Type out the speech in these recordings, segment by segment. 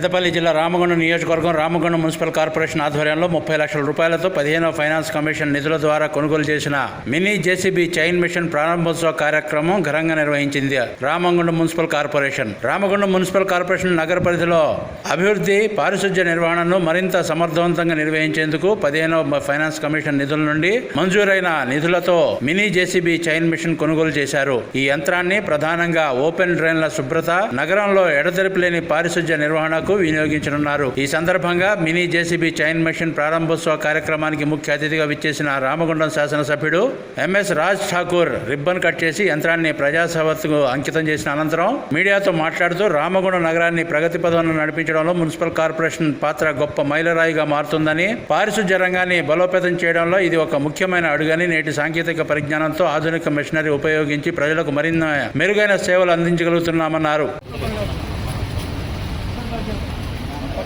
పెద్దపల్లి జిల్లా రామగుండం నియోజకవర్గం Ramagundam municipal corporation ఆధ్వర్యంలో ముప్పై లక్షల రూపాయలతో పదిహేనవ ఫైనాన్స్ కమిషన్ నిధుల ద్వారా కొనుగోలు చేసిన మినీ జేసీబీ చైన్ మిషన్ ప్రారంభోత్సవ కార్యక్రమం ఘనంగా నిర్వహించింది Ramagundam municipal corporation. Ramagundam municipal corporation నగర పరిధిలో అభివృద్ధి పారిశుధ్య నిర్వహణను మరింత సమర్థవంతంగా నిర్వహించేందుకు పదిహేనవ ఫైనాన్స్ కమిషన్ నిధుల నుండి మంజూరైన నిధులతో మినీ జేసీబీ చైన్ మిషన్ కొనుగోలు చేశారు. ఈ యంత్రాన్ని ప్రధానంగా ఓపెన్ డ్రైన్ల శుభ్రత నగరంలో ఎడతెరిపి లేని పారిశుధ్య నిర్వహణకు వినియోగించనున్నారు. ఈ సందర్భంగా మినీ జేసీబీ చైన్ మెషిన్ ప్రారంభోత్సవ కార్యక్రమానికి ముఖ్య అతిథిగా విచ్చేసిన రామగుండం శాసనసభ్యుడు MS Raj Thakur ribbon cut చేసి యంత్రాన్ని ప్రజాసభకు అంకితం చేసిన అనంతరం మీడియాతో మాట్లాడుతూ రామగుండం నగరాన్ని ప్రగతి పదంలో నడిపించడంలో మున్సిపల్ కార్పొరేషన్ పాత్ర గొప్ప మైలరాయిగా మారుతుందని పారిశుధ్య రంగాన్ని బలోపేతం చేయడంలో ఇది ఒక ముఖ్యమైన అడుగని నేటి సాంకేతిక పరిజ్ఞానంతో ఆధునిక మెషినరీ ఉపయోగించి ప్రజలకు మరిన్ని మెరుగైన సేవలు అందించగలుగుతున్నామన్నారు.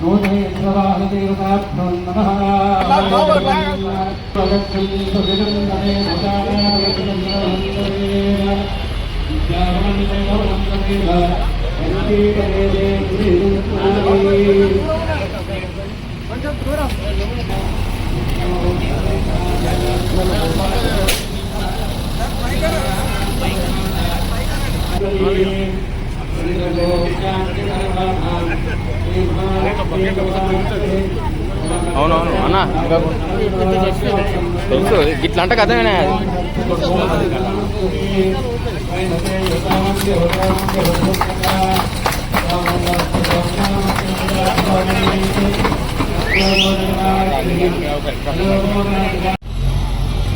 नूतेन्द्रवाहदेवताभ्यो नमः प्रगच्छन्तु विदन्दने కొంచెం దూరం అవునవును. అన్న తెలుసు. ఇట్లా అంటే కథమేనా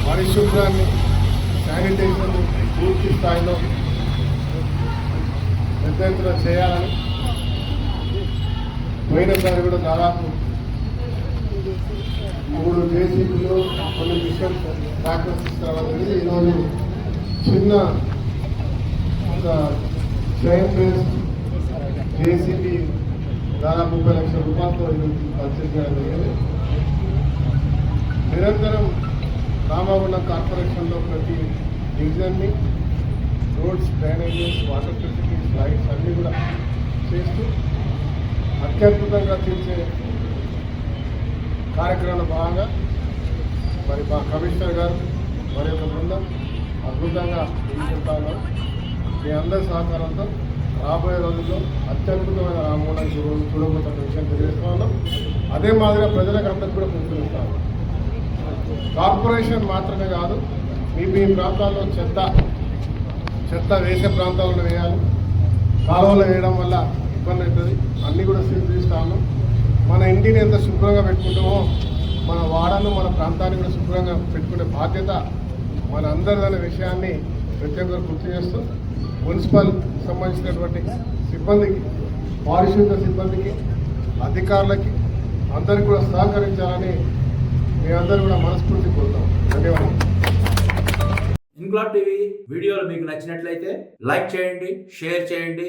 పరిశుభ్రాన్ని శానిటైజర్ పూర్తి స్థాయిలో పెద్ద ఎత్తున చేయాలని పోయినసారి కూడా దాదాపు మూడు జేసీబీలు కొన్ని మిషన్ ట్రాక్టర్స్ తీసుకురావడం ఈరోజు చిన్న ఒక చైన్ బేస్డ్ జేసీబీ దాదాపు ముప్పై లక్షల రూపాయలతో ఈరోజు పర్చేజ్ చేయడం జరిగింది. నిరంతరం రామగుండం కార్పొరేషన్లో ప్రతి డివిజన్ని roads drainages water facilities lights అన్నీ కూడా చేస్తూ అత్యద్భుతంగా తీర్చే కార్యక్రమంలో భాగంగా మరి మా కమిషనర్ గారు మరి యొక్క బృందం అద్భుతంగా తీసుకెళ్తా మీ అందరి సహకారంతో రాబోయే రోజుల్లో అత్యద్భుతమైన రామగుండం చూడ చూడబోతున్న విషయం తెలియజేస్తా అదే మాదిరిగా ప్రజలకు అందరికీ కూడా పిలుపునిస్తా కార్పొరేషన్ మాత్రమే కాదు మీ మీ ప్రాంతాల్లో చెత్త చెత్త వేసే ప్రాంతాల్లో వేయాలి. కాలువలు వేయడం వల్ల ఇబ్బంది అవుతుంది. అన్నీ కూడా స్వీకరిస్తాను మన ఇంటిని ఎంత శుభ్రంగా పెట్టుకుంటామో మన వాడను మన ప్రాంతాన్ని కూడా శుభ్రంగా పెట్టుకునే బాధ్యత మన అందరిదనే విషయాన్ని ప్రతి ఒక్కరు గుర్తు చేస్తూ మున్సిపల్ సంబంధించినటువంటి సిబ్బందికి పారిశుద్ధ సిబ్బందికి అధికారులకి అందరికీ కూడా సహకరించాలని మీ అందరూ కూడా మనస్ఫూర్తి కోరుతాం. ధన్యవాదాలు. ఇంక్లాబ్ టీవీ వీడియోలు మీకు నచ్చినట్లయితే లైక్ చేయండి షేర్ చేయండి.